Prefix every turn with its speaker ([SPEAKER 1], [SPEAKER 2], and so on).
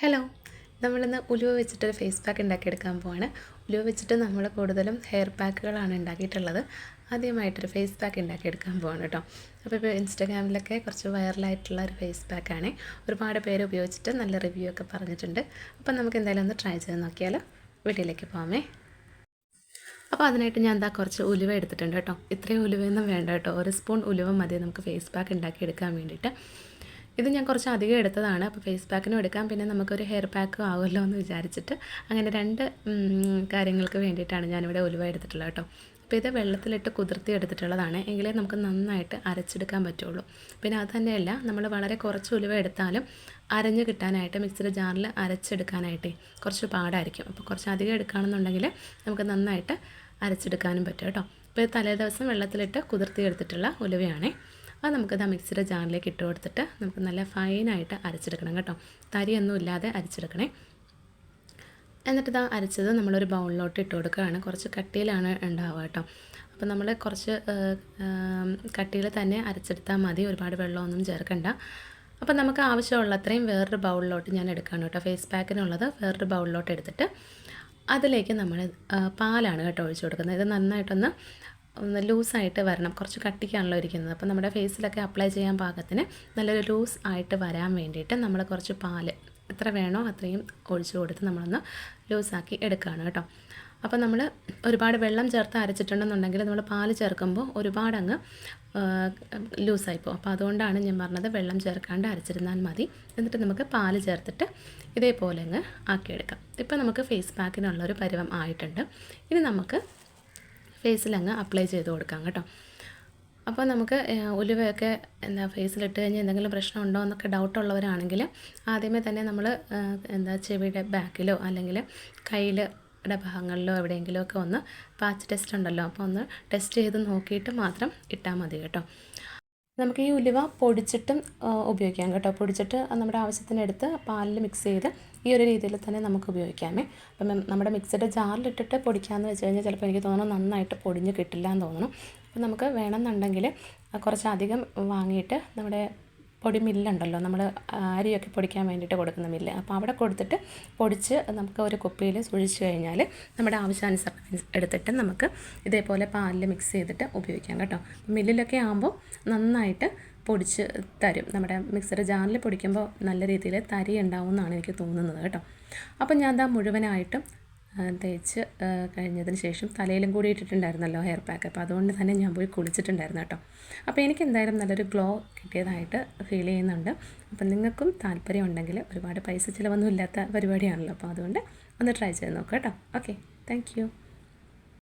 [SPEAKER 1] Hello നമ്മളിന്ന് ഉലുവ വെച്ചിട്ടൊരു ഫേസ് പാക്ക് ഉണ്ടാക്കിയെടുക്കാൻ പോവാണ്. ഉലുവ വെച്ചിട്ട് നമ്മൾ കൂടുതലും ഹെയർ പാക്കുകളാണ് ഉണ്ടാക്കിയിട്ടുള്ളത്. ആദ്യമായിട്ടൊരു ഫേസ് പാക്ക് ഉണ്ടാക്കിയെടുക്കാൻ പോവാണ് കേട്ടോ. അപ്പോൾ ഇപ്പോൾ ഇൻസ്റ്റാഗ്രാമിലൊക്കെ കുറച്ച് വൈറലായിട്ടുള്ള ഒരു ഫേസ് പാക്കാണ് ഒരുപാട് പേര് ഉപയോഗിച്ചിട്ട് നല്ല റിവ്യൂ ഒക്കെ പറഞ്ഞിട്ടുണ്ട്. അപ്പം നമുക്ക് എന്തായാലും ഒന്ന് ട്രൈ ചെയ്ത് നോക്കിയാൽ വീട്ടിലേക്ക് പോകാമേ അപ്പോൾ അതിനായിട്ട് ഞാൻ എന്താ കുറച്ച് ഉലുവ എടുത്തിട്ടുണ്ട് കേട്ടോ. ഇത്രയും ഉലുവയൊന്നും വേണ്ട കേട്ടോ. ഒരു സ്പൂൺ ഉലുവ മതി നമുക്ക് ഫേസ് പാക്ക് ഉണ്ടാക്കിയെടുക്കാൻ വേണ്ടിയിട്ട്. ഇത് ഞാൻ കുറച്ച് അധികം എടുത്തതാണ്. അപ്പോൾ ഫേസ് പാക്കിനും എടുക്കാം. പിന്നെ നമുക്കൊരു ഹെയർ പാക്കും ആവുമല്ലോ എന്ന് വിചാരിച്ചിട്ട്. അങ്ങനെ രണ്ട് കാര്യങ്ങൾക്ക് വേണ്ടിയിട്ടാണ് ഞാനിവിടെ ഉലുവ എടുത്തിട്ടുള്ളത് കേട്ടോ. അപ്പോൾ ഇത് വെള്ളത്തിലിട്ട് കുതിർത്തി എടുത്തിട്ടുള്ളതാണ്. എങ്കിലേ നമുക്ക് നന്നായിട്ട് അരച്ചെടുക്കാൻ പറ്റുള്ളൂ. പിന്നെ അത് തന്നെയല്ല നമ്മൾ വളരെ കുറച്ച് ഉലുവ എടുത്താലും അരഞ്ഞ് കിട്ടാനായിട്ട് മിക്സിയുടെ ജാറിൽ അരച്ചെടുക്കാനായിട്ടേ കുറച്ച് പാടായിരിക്കും. അപ്പോൾ കുറച്ച് അധികം എടുക്കുകയാണെന്നുണ്ടെങ്കിൽ നമുക്ക് നന്നായിട്ട് അരച്ചെടുക്കാനും പറ്റും കേട്ടോ. അപ്പോൾ തലേ ദിവസം വെള്ളത്തിലിട്ട് കുതിർത്തി എടുത്തിട്ടുള്ള ഉലുവയാണേ. അത് നമുക്കത് ആ മിക്സിയുടെ ജാറിലേക്ക് ഇട്ട് കൊടുത്തിട്ട് നമുക്ക് നല്ല ഫൈനായിട്ട് അരച്ചെടുക്കണം കേട്ടോ. തരിയൊന്നും ഇല്ലാതെ അരച്ചെടുക്കണേ. എന്നിട്ട് ഇതാ അരച്ചത് നമ്മളൊരു ബൗളിലോട്ട് ഇട്ട് കൊടുക്കുകയാണ്. കുറച്ച് കട്ടിയിലാണ് ഉണ്ടാവുക കേട്ടോ. അപ്പോൾ നമ്മൾ കുറച്ച് കട്ടിയിൽ തന്നെ അരച്ചെടുത്താൽ മതി. ഒരുപാട് വെള്ളമൊന്നും ചേർക്കണ്ട. അപ്പോൾ നമുക്ക് ആവശ്യമുള്ള അത്രയും വേറൊരു ബൗളിലോട്ട് ഞാൻ എടുക്കുകയാണ് കേട്ടോ. ഫേസ് പാക്കിനുള്ളത് വേറൊരു ബൗളിലോട്ട് എടുത്തിട്ട് അതിലേക്ക് നമ്മൾ പാലാണ് കേട്ടോ ഒഴിച്ചു കൊടുക്കുന്നത്. ഇത് നന്നായിട്ടൊന്ന് ഒന്ന് ലൂസായിട്ട് വരണം. കുറച്ച് കട്ടിക്കാണല്ലോ ഇരിക്കുന്നത്. അപ്പോൾ നമ്മുടെ ഫേസിലൊക്കെ അപ്ലൈ ചെയ്യാൻ പാകത്തിന് നല്ലൊരു ലൂസ് ആയിട്ട് വരാൻ വേണ്ടിയിട്ട് നമ്മൾ കുറച്ച് പാൽ എത്ര വേണോ അത്രയും ഒഴിച്ചു കൊടുത്ത് നമ്മളൊന്ന് ലൂസാക്കി എടുക്കുകയാണ് കേട്ടോ. അപ്പോൾ നമ്മൾ ഒരുപാട് വെള്ളം ചേർത്ത് അരച്ചിട്ടുണ്ടെന്നുണ്ടെങ്കിൽ നമ്മൾ പാൽ ചേർക്കുമ്പോൾ ഒരുപാട് അങ്ങ് ലൂസായിപ്പോൾ അപ്പോൾ അതുകൊണ്ടാണ് ഞാൻ പറഞ്ഞത് വെള്ളം ചേർക്കാണ്ട് അരച്ചിരുന്നാൽ മതി. എന്നിട്ട് നമുക്ക് പാൽ ചേർത്തിട്ട് ഇതേപോലെ അങ്ങ് ആക്കിയെടുക്കാം. ഇപ്പോൾ നമുക്ക് ഫേസ് പാക്കിനുള്ളൊരു പരുവം ആയിട്ടുണ്ട്. ഇനി നമുക്ക് ഫേസിലങ്ങ് അപ്ലൈ ചെയ്ത് കൊടുക്കാം കേട്ടോ. അപ്പോൾ നമുക്ക് ഉലുവയൊക്കെ എന്താ ഫേസിലിട്ട് കഴിഞ്ഞാൽ എന്തെങ്കിലും പ്രശ്നം ഉണ്ടോ എന്നൊക്കെ ഡൗട്ട് ഉള്ളവരാണെങ്കിൽ ആദ്യമേ തന്നെ നമ്മൾ എന്താ ചെവിയുടെ ബാക്കിലോ അല്ലെങ്കിൽ കയ്യിൽ ഭാഗങ്ങളിലോ എവിടെയെങ്കിലും ഒക്കെ ഒന്ന് പാച്ച് ടെസ്റ്റ് ഉണ്ടല്ലോ. അപ്പോൾ ഒന്ന് ടെസ്റ്റ് ചെയ്ത് നോക്കിയിട്ട് മാത്രം ഇട്ടാൽ മതി കേട്ടോ. നമുക്ക് ഈ ഉലുവ പൊടിച്ചിട്ടും ഉപയോഗിക്കാം കേട്ടോ. പൊടിച്ചിട്ട് നമ്മുടെ ആവശ്യത്തിനെടുത്ത് പാലിൽ മിക്സ് ചെയ്ത് ഈ ഒരു രീതിയിൽ തന്നെ നമുക്ക് ഉപയോഗിക്കാമേ. അപ്പം നമ്മുടെ മിക്സിയുടെ ജാറിലിട്ടിട്ട് പൊടിക്കാമെന്ന് വെച്ച് കഴിഞ്ഞാൽ ചിലപ്പോൾ എനിക്ക് തോന്നുന്നു നന്നായിട്ട് പൊടിഞ്ഞ് കിട്ടില്ല എന്ന് തോന്നുന്നു. അപ്പം നമുക്ക് വേണമെന്നുണ്ടെങ്കിൽ കുറച്ചധികം വാങ്ങിയിട്ട് നമ്മുടെ പൊടി മില്ലുണ്ടല്ലോ നമ്മൾ അരിയൊക്കെ പൊടിക്കാൻ വേണ്ടിയിട്ട് കൊടുക്കുന്ന മില്ല്. അപ്പോൾ അവിടെ കൊടുത്തിട്ട് പൊടിച്ച് നമുക്ക് ഒരു കുപ്പിയിൽ സൂക്ഷിച്ചു കഴിഞ്ഞാൽ നമ്മുടെ ആവശ്യാനുസരണം എടുത്തിട്ട് നമുക്ക് ഇതേപോലെ പാലിൽ മിക്സ് ചെയ്തിട്ട് ഉപയോഗിക്കാം കേട്ടോ. മില്ലിലൊക്കെ ആകുമ്പോൾ നന്നായിട്ട് പൊടിച്ച് തരും. നമ്മുടെ മിക്സർ ജാറിൽ പൊടിക്കുമ്പോൾ നല്ല രീതിയിൽ തരി ഉണ്ടാവും എന്നാണ് എനിക്ക് തോന്നുന്നത് കേട്ടോ. അപ്പം ഞാൻ എന്താ മുഴുവനായിട്ടും തേച്ച് കഴിഞ്ഞതിന് ശേഷം തലയിലും കൂടി ഇട്ടിട്ടുണ്ടായിരുന്നല്ലോ ഹെയർ പാക്ക് അപ്പോൾ അതുകൊണ്ട് തന്നെ ഞാൻ പോയി കുളിച്ചിട്ടുണ്ടായിരുന്നു കേട്ടോ. അപ്പോൾ എനിക്ക് എന്തായാലും നല്ലൊരു ഗ്ലോ കിട്ടിയതായിട്ട് ഫീൽ ചെയ്യുന്നുണ്ട്. അപ്പം നിങ്ങൾക്കും താല്പര്യം ഉണ്ടെങ്കിൽ ഒരുപാട് പൈസ ചിലവൊന്നും ഇല്ലാത്ത പരിപാടിയാണല്ലോ. അപ്പോൾ അതുകൊണ്ട് ഒന്ന് ട്രൈ ചെയ്ത് നോക്കാം കേട്ടോ. Okay thank